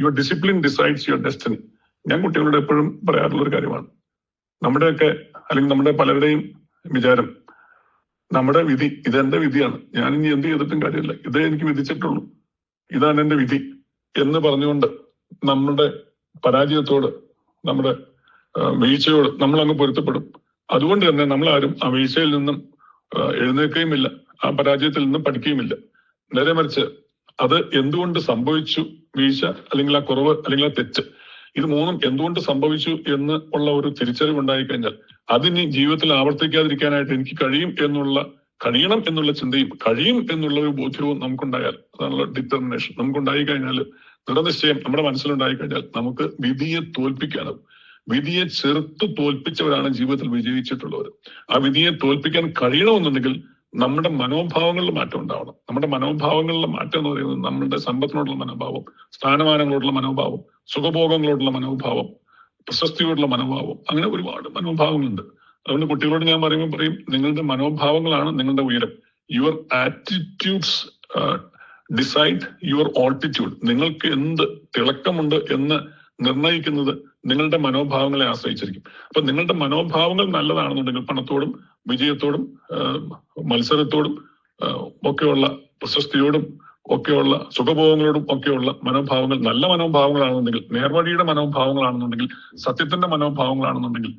Your discipline decides your destiny ഞാൻ കുട്ടികളോട് എപ്പോഴും പറയാറുള്ള ഒരു കാര്യമാണ്. നമ്മുടെയൊക്കെ അല്ലെങ്കിൽ നമ്മുടെ പലരുടെയും വിചാരം നമ്മുടെ വിധി ഇതെന്റെ വിധിയാണ്. ഞാൻ ഇനി എന്ത് ചെയ്തിട്ടും കാര്യമില്ല. ഇതേ എനിക്ക് വിധിച്ചിട്ടുള്ളൂ. ഇതാണ് എന്റെ വിധി എന്ന് പറഞ്ഞുകൊണ്ട് നമ്മുടെ പരാജയത്തോട് നമ്മുടെ വീഴ്ചയോട് നമ്മൾ അങ്ങ് പൊരുത്തപ്പെടും. അതുകൊണ്ട് തന്നെ നമ്മൾ ആരും ആ വീഴ്ചയിൽ നിന്നും എഴുന്നേൽക്കുകയും എഴുന്നേൽക്കുകയുമില്ല. ആ പരാജയത്തിൽ നിന്നും പഠിക്കുകയുമില്ല. നേരെ മറിച്ച് അത് എന്തുകൊണ്ട് സംഭവിച്ചു വീഴ്ച അല്ലെങ്കിൽ ആ കുറവ് അല്ലെങ്കിൽ ആ തെറ്റ്. ഇത് മൂന്നും എന്തുകൊണ്ട് സംഭവിച്ചു എന്ന് ഉള്ള ഒരു തിരിച്ചറിവ് ഉണ്ടായി കഴിഞ്ഞാൽ അതിനി ജീവിതത്തിൽ ആവർത്തിക്കാതിരിക്കാനായിട്ട് എനിക്ക് കഴിയും എന്നുള്ള കഴിയണം എന്നുള്ള ചിന്തയും കഴിയും എന്നുള്ള ഒരു ബോധ്യവും നമുക്കുണ്ടായാൽ അതാണല്ലോ ഡിറ്റർമിനേഷൻ നമുക്കുണ്ടായി കഴിഞ്ഞാൽ ദൃഢനിശ്ചയം നമ്മുടെ മനസ്സിലുണ്ടായി കഴിഞ്ഞാൽ നമുക്ക് വിധിയെ തോൽപ്പിക്കാനാവും. വിധിയെ ചെറുത്ത് തോൽപ്പിച്ചവരാണ് ജീവിതത്തിൽ വിജയിച്ചിട്ടുള്ളവർ. ആ വിധിയെ തോൽപ്പിക്കാൻ കഴിയണമെന്നുണ്ടെങ്കിൽ നമ്മുടെ മനോഭാവങ്ങളിൽ മാറ്റം ഉണ്ടാവണം. നമ്മുടെ മനോഭാവങ്ങളിലെ മാറ്റം എന്ന് പറയുന്നത് നമ്മുടെ സമ്പത്തിനോടുള്ള മനോഭാവം സ്ഥാനമാനങ്ങളോടുള്ള മനോഭാവം സുഖഭോഗങ്ങളോടുള്ള മനോഭാവം പ്രശസ്തിയോടുള്ള മനോഭാവം അങ്ങനെ ഒരുപാട് മനോഭാവങ്ങളുണ്ട്. അതുകൊണ്ട് കുട്ടികളോട് ഞാൻ പറയുമ്പോൾ പറയും നിങ്ങളുടെ മനോഭാവങ്ങളാണ് നിങ്ങളുടെ ഉയരം. Your attitudes decide your altitude നിങ്ങൾക്ക് എന്ത് തിളക്കമുണ്ട് എന്ന് നിർണയിക്കുന്നത് നിങ്ങളുടെ മനോഭാവങ്ങളെ ആശ്രയിച്ചിരിക്കും. അപ്പൊ നിങ്ങളുടെ മനോഭാവങ്ങൾ നല്ലതാണെന്നുണ്ടെങ്കിൽ പണത്തോടും വിജയത്തോടും മത്സരത്തോടും ഒക്കെയുള്ള പ്രശസ്തിയോടും ഒക്കെയുള്ള സുഖഭോഗങ്ങളോടും ഒക്കെയുള്ള മനോഭാവങ്ങൾ നല്ല മനോഭാവങ്ങളാണെന്നുണ്ടെങ്കിൽ നേർവഴിയുടെ മനോഭാവങ്ങളാണെന്നുണ്ടെങ്കിൽ സത്യത്തിന്റെ മനോഭാവങ്ങളാണെന്നുണ്ടെങ്കിൽ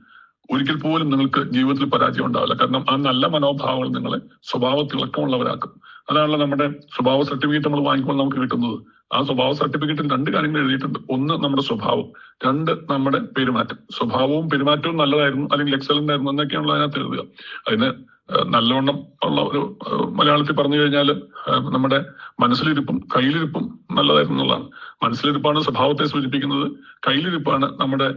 ഒരിക്കൽ പോലും നിങ്ങൾക്ക് ജീവിതത്തിൽ പരാജയം ഉണ്ടാവില്ല. കാരണം ആ നല്ല മനോഭാവങ്ങൾ നിങ്ങളെ സ്വഭാവ തിളക്കമുള്ളവരാക്കും അതാണല്ലോ നമ്മുടെ സ്വഭാവ സർട്ടിഫിക്കറ്റ് നമ്മൾ വാങ്ങിക്കുമ്പോൾ നമുക്ക് കിട്ടുന്നത്. ആ സ്വഭാവ സർട്ടിഫിക്കറ്റിൽ രണ്ട് കാര്യങ്ങൾ എഴുതിയിട്ടുണ്ട്. ഒന്ന് നമ്മുടെ സ്വഭാവം രണ്ട് നമ്മുടെ പെരുമാറ്റം. സ്വഭാവവും പെരുമാറ്റവും നല്ലതായിരുന്നു അല്ലെങ്കിൽ എക്സലന്റ് ആയിരുന്നു എന്നൊക്കെയാണല്ലോ അതിനകത്ത് എഴുതുക. അതിന് നല്ലവണ്ണം ഉള്ള ഒരു മലയാളത്തിൽ പറഞ്ഞു കഴിഞ്ഞാൽ നമ്മുടെ മനസ്സിലിരിപ്പും കയ്യിലിരിപ്പും നല്ലതായിരുന്നു എന്നുള്ളതാണ്. മനസ്സിലിരിപ്പാണ് സ്വഭാവത്തെ സൂചിപ്പിക്കുന്നത്. കയ്യിലിരിപ്പാണ് നമ്മുടെ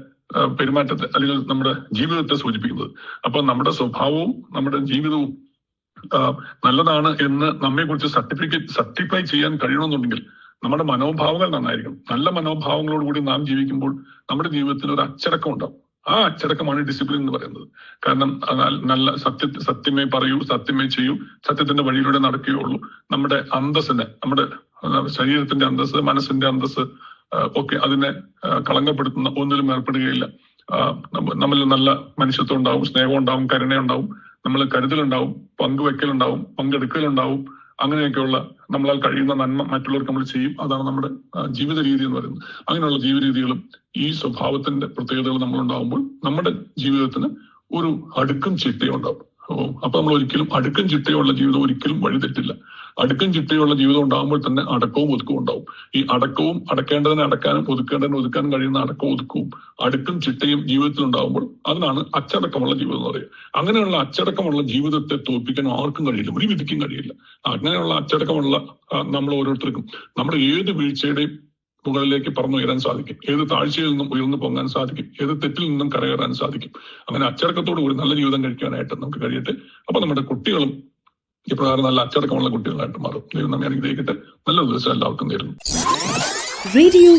പെരുമാറ്റത്തെ അല്ലെങ്കിൽ നമ്മുടെ ജീവിതത്തെ സൂചിപ്പിക്കുന്നത്. അപ്പൊ നമ്മുടെ സ്വഭാവവും നമ്മുടെ ജീവിതവും നല്ലതാണ് എന്ന് നമ്മെ കുറിച്ച് സർട്ടിഫിക്കറ്റ് സർട്ടിഫൈ ചെയ്യാൻ കഴിയണമെന്നുണ്ടെങ്കിൽ നമ്മുടെ മനോഭാവങ്ങൾ നന്നായിരിക്കണം. നല്ല മനോഭാവങ്ങളോടുകൂടി നാം ജീവിക്കുമ്പോൾ നമ്മുടെ ജീവിതത്തിൽ ഒരു അച്ചടക്കം ഉണ്ടാവും. ആ അച്ചടക്കമാണ് ഡിസിപ്ലിൻ എന്ന് പറയുന്നത്. കാരണം നല്ല സത്യ സത്യമേ പറയൂ സത്യമേ ചെയ്യൂ സത്യത്തിന്റെ വഴിയിലൂടെ നടക്കുകയുള്ളൂ നമ്മുടെ അന്തസ്സിനെ നമ്മുടെ ശരീരത്തിന്റെ അന്തസ് മനസ്സിന്റെ അന്തസ് ഒക്കെ അതിനെ കളങ്കപ്പെടുത്തുന്ന ഒന്നിലും ഏർപ്പെടുകയില്ല. നമ്മളിൽ നല്ല മനുഷ്യത്വം ഉണ്ടാവും സ്നേഹം ഉണ്ടാവും കരുണ ഉണ്ടാവും നമ്മൾ കരുതലുണ്ടാവും പങ്കുവെക്കലുണ്ടാവും പങ്കെടുക്കലുണ്ടാവും അങ്ങനെയൊക്കെയുള്ള നമ്മളാൽ കഴിയുന്ന നന്മ മറ്റുള്ളവർക്ക് നമ്മൾ ചെയ്യും. അതാണ് നമ്മുടെ ജീവിത രീതി എന്ന് പറയുന്നത്. അങ്ങനെയുള്ള ജീവിതരീതികളും ഈ സ്വഭാവത്തിന്റെ പ്രത്യേകതകൾ നമ്മൾ ഉണ്ടാകുമ്പോൾ നമ്മുടെ ജീവിതത്തിന് ഒരു അടുക്കും ചിട്ടയും ഉണ്ടാവും. ഓ, അപ്പൊ നമ്മൾ ഒരിക്കലും അടുക്കും ചിട്ടയുള്ള ജീവിതം ഒരിക്കലും വഴിതെറ്റില്ല. അടുക്കും ചിട്ടയുള്ള ജീവിതം ഉണ്ടാകുമ്പോൾ തന്നെ അടക്കവും ഒതുക്കവും ഉണ്ടാവും. ഈ അടക്കവും അടക്കേണ്ടതിനെ അടക്കാനും ഒതുക്കേണ്ടതിനെ ഒതുക്കാനും കഴിയുന്ന അടക്കവും ഒതുക്കവും അടുക്കും ചിട്ടയും ജീവിതത്തിൽ ഉണ്ടാകുമ്പോൾ അതിനാണ് അച്ചടക്കമുള്ള ജീവിതം എന്ന് പറയുക. അങ്ങനെയുള്ള അച്ചടക്കമുള്ള ജീവിതത്തെ തോൽപ്പിക്കാൻ ആർക്കും കഴിയില്ല. ഒരു വിധിക്കും കഴിയില്ല. അങ്ങനെയുള്ള അച്ചടക്കമുള്ള നമ്മൾ ഓരോരുത്തർക്കും. നമ്മുടെ ഏത് വീഴ്ചയുടെയും മുകളിലേക്ക് പറന്നുയരാൻ സാധിക്കും. ഏത് താഴ്ചയിൽ നിന്നും ഉയർന്നു പൊങ്ങാൻ സാധിക്കും. ഏത് തെറ്റിൽ നിന്നും കരകയറാൻ സാധിക്കും. അങ്ങനെ അച്ചടക്കത്തോടു കൂടി നല്ല ജീവിതം കഴിക്കാനായിട്ട് നമുക്ക് കഴിയട്ടെ. അപ്പൊ നമ്മുടെ കുട്ടികളും ഇപ്രകാരം നല്ല അച്ചടക്കമുള്ള കുട്ടികളായിട്ട് മാറും. ദൈവം നമ്മെ അനുഗ്രഹിക്കട്ടെ. നല്ല ദിവസം എല്ലാവർക്കും നേരുന്നു. റേഡിയോ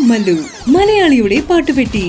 മലയാളിയുടെ പാട്ടുപെട്ടി.